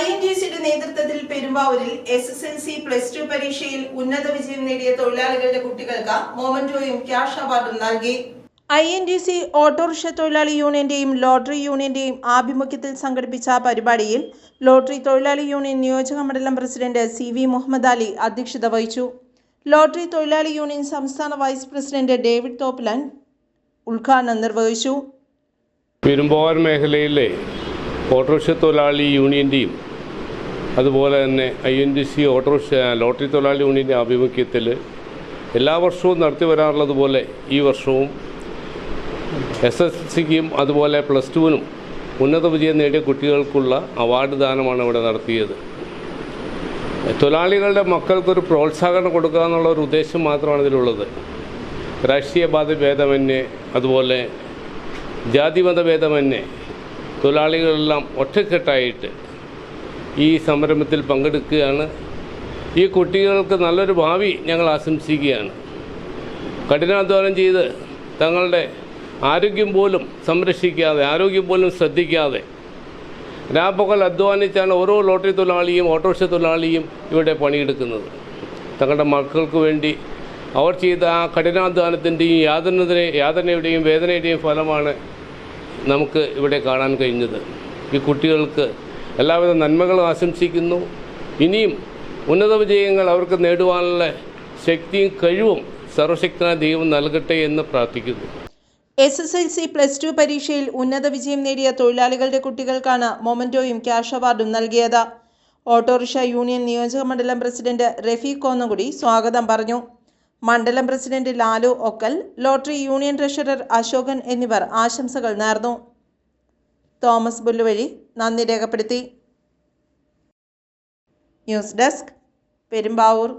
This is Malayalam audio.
ഐ എൻ ടി സിയുടെ നേതൃത്വത്തിൽ പെരുമ്പാവൂരിൽ S S L C plus two പരീക്ഷയിൽ ഉന്നത വിജയം നേടിയ തൊഴിലാളികളുടെ കുട്ടികൾക്ക് മൊമന്റോയും ക്യാഷ് അവാർഡും നൽകി. I N D C autorickshaw തൊഴിലാളി യൂണിയന്റെയും ലോട്ടറി യൂണിയന്റെയും ആഭിമുഖ്യത്തിൽ സംഘടിപ്പിച്ച പരിപാടിയിൽ ലോട്ടറി തൊഴിലാളി യൂണിയൻ നിയോജക മണ്ഡലം president C V Muhammad Ali അധ്യക്ഷത വഹിച്ചു. ലോട്ടറി തൊഴിലാളി യൂണിയൻ സംസ്ഥാന വൈസ് പ്രസിഡന്റ് ഡേവിഡ് തോപ്ലൻ ഉദ്ഘാടനം നിർവഹിച്ചു. പെരുമ്പാവൂർ മേഖലയിലെ ഓട്ടോറിക്ഷ തൊഴിലാളി യൂണിയന്റെയും അതുപോലെ തന്നെ I N D C autorickshaw lottery തൊഴിലാളി യൂണിയന്റെ ആഭിമുഖ്യത്തിൽ എല്ലാ വർഷവും നടത്തി വരാറുള്ളതുപോലെ ഈ വർഷവും എസ് എസ് സിക്കും അതുപോലെ പ്ലസ് ടുവിനും ഉന്നത വിജയം നേടിയ കുട്ടികൾക്കുള്ള അവാർഡ് ദാനമാണ് ഇവിടെ നടത്തിയത്. തൊഴിലാളികളുടെ മക്കൾക്കൊരു പ്രോത്സാഹനം കൊടുക്കുക എന്നുള്ള ഒരു ഉദ്ദേശം മാത്രമാണ് ഇതിലുള്ളത്. രാഷ്ട്രീയ ബാധ ഭേദമന്യേ അതുപോലെ ജാതിമത ഭേദമന്യേ തൊഴിലാളികളെല്ലാം ഒറ്റക്കെട്ടായിട്ട് ഈ സംരംഭത്തിൽ പങ്കെടുക്കുകയാണ്. ഈ കുട്ടികൾക്ക് നല്ലൊരു ഭാവി ഞങ്ങൾ ആശംസിക്കുകയാണ്. കഠിനാധ്വാനം ചെയ്ത് തങ്ങളുടെ ആരോഗ്യം പോലും സംരക്ഷിക്കാതെ ആരോഗ്യം പോലും ശ്രദ്ധിക്കാതെ രാപ്പകൽ അധ്വാനിച്ചാണ് ഓരോ ലോട്ടറി തൊഴിലാളിയും ഓട്ടോറിക്ഷ തൊഴിലാളിയും ഇവിടെ പണിയെടുക്കുന്നത്. തങ്ങളുടെ മക്കൾക്ക് വേണ്ടി അവർ ചെയ്ത ആ കഠിനാധ്വാനത്തിന്റെയും യാതനത്തിനെ യാതനയുടെയും വേദനയുടെയും ഫലമാണ് നമുക്ക് ഇവിടെ കാണാൻ കഴിഞ്ഞത്. ഈ കുട്ടികൾക്ക് എല്ലാവിധ നന്മകളും ആശംസിക്കുന്നു. ഇനിയും ഉന്നത വിജയങ്ങൾ അവർക്ക് നേടുവാനുള്ള ശക്തിയും കഴിവും സർവശക്തനായ ദൈവം നൽകട്ടെ എന്ന് പ്രാർത്ഥിക്കുന്നു. S S L C plus two പരീക്ഷയിൽ ഉന്നത വിജയം നേടിയ തൊഴിലാളികളുടെ കുട്ടികൾക്കാണ് മൊമന്റോയും ക്യാഷ് അവാർഡും നൽകിയത്. ഓട്ടോറിക്ഷ യൂണിയൻ നിയോജക മണ്ഡലം പ്രസിഡന്റ് റഫീഖ് കോന്നുകുടി സ്വാഗതം പറഞ്ഞു. മണ്ഡലം president Lalu Okkal lottery union treasurer Ashokan എന്നിവർ ആശംസകൾ നേർന്നു. തോമസ് പുല്ലുവഴി നന്ദി രേഖപ്പെടുത്തി. News desk Perumbavoor.